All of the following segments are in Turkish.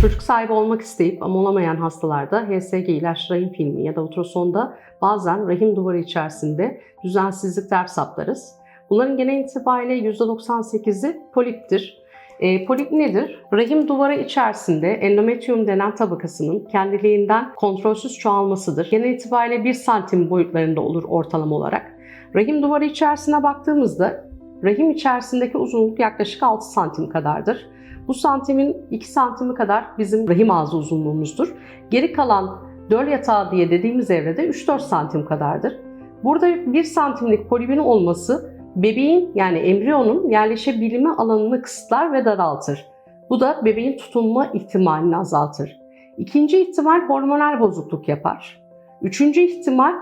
Çocuk sahibi olmak isteyip ama olamayan hastalarda HSG ilaç rahim filmi ya da ultrasonda bazen rahim duvarı içerisinde düzensizlikler saptarız. Bunların genel itibariyle %98'i poliptir. E, polip nedir? Rahim duvarı içerisinde endometrium denen tabakasının kendiliğinden kontrolsüz çoğalmasıdır. Genel itibariyle 1 santim boyutlarında olur ortalama olarak. Rahim duvarı içerisine baktığımızda rahim içerisindeki uzunluk yaklaşık 6 santim kadardır. Bu santimin 2 santimi kadar bizim rahim ağzı uzunluğumuzdur. Geri kalan döl yatağı diye dediğimiz evrede 3-4 santim kadardır. Burada 1 santimlik polibin olması bebeğin yani embriyonun yerleşebilme alanını kısıtlar ve daraltır. Bu da bebeğin tutunma ihtimalini azaltır. İkinci ihtimal hormonal bozukluk yapar. Üçüncü ihtimal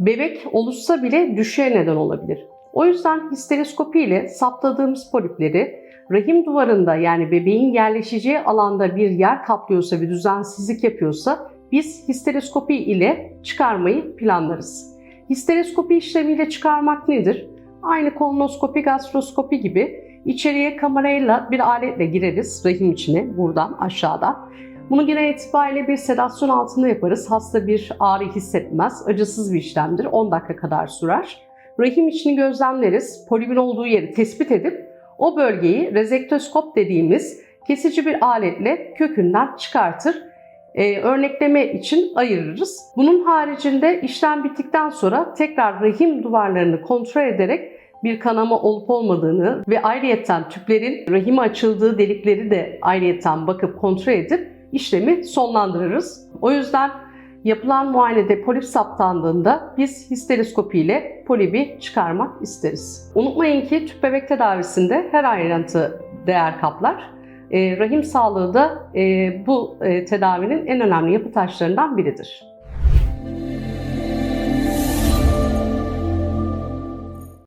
bebek oluşsa bile düşüğe neden olabilir. O yüzden histeroskopi ile saptadığımız polipleri rahim duvarında yani bebeğin yerleşeceği alanda bir yer kaplıyorsa ve düzensizlik yapıyorsa biz histeroskopi ile çıkarmayı planlarız. Histeroskopi işlemiyle çıkarmak nedir? Aynı kolonoskopi, gastroskopi gibi içeriye kamerayla bir aletle gireriz rahim içine buradan aşağıdan. Bunu genel itibariyle bir sedasyon altında yaparız. Hasta bir ağrı hissetmez. Acısız bir işlemdir. 10 dakika kadar sürer. Rahim içini gözlemleriz. Polibin olduğu yeri tespit edip o bölgeyi rezektoskop dediğimiz kesici bir aletle kökünden çıkartır. Ee, örnekleme için ayırırız. Bunun haricinde işlem bittikten sonra tekrar rahim duvarlarını kontrol ederek bir kanama olup olmadığını ve ayrıyetten tüplerin rahime açıldığı delikleri de ayrıyetten bakıp kontrol edip işlemi sonlandırırız. O yüzden yapılan muayenede polip saptandığında biz histeroskopi ile polibi çıkarmak isteriz. Unutmayın ki tüp bebek tedavisinde her ayrıntı değer kaplar. E, rahim sağlığı da e, bu e, tedavinin en önemli yapı taşlarından biridir.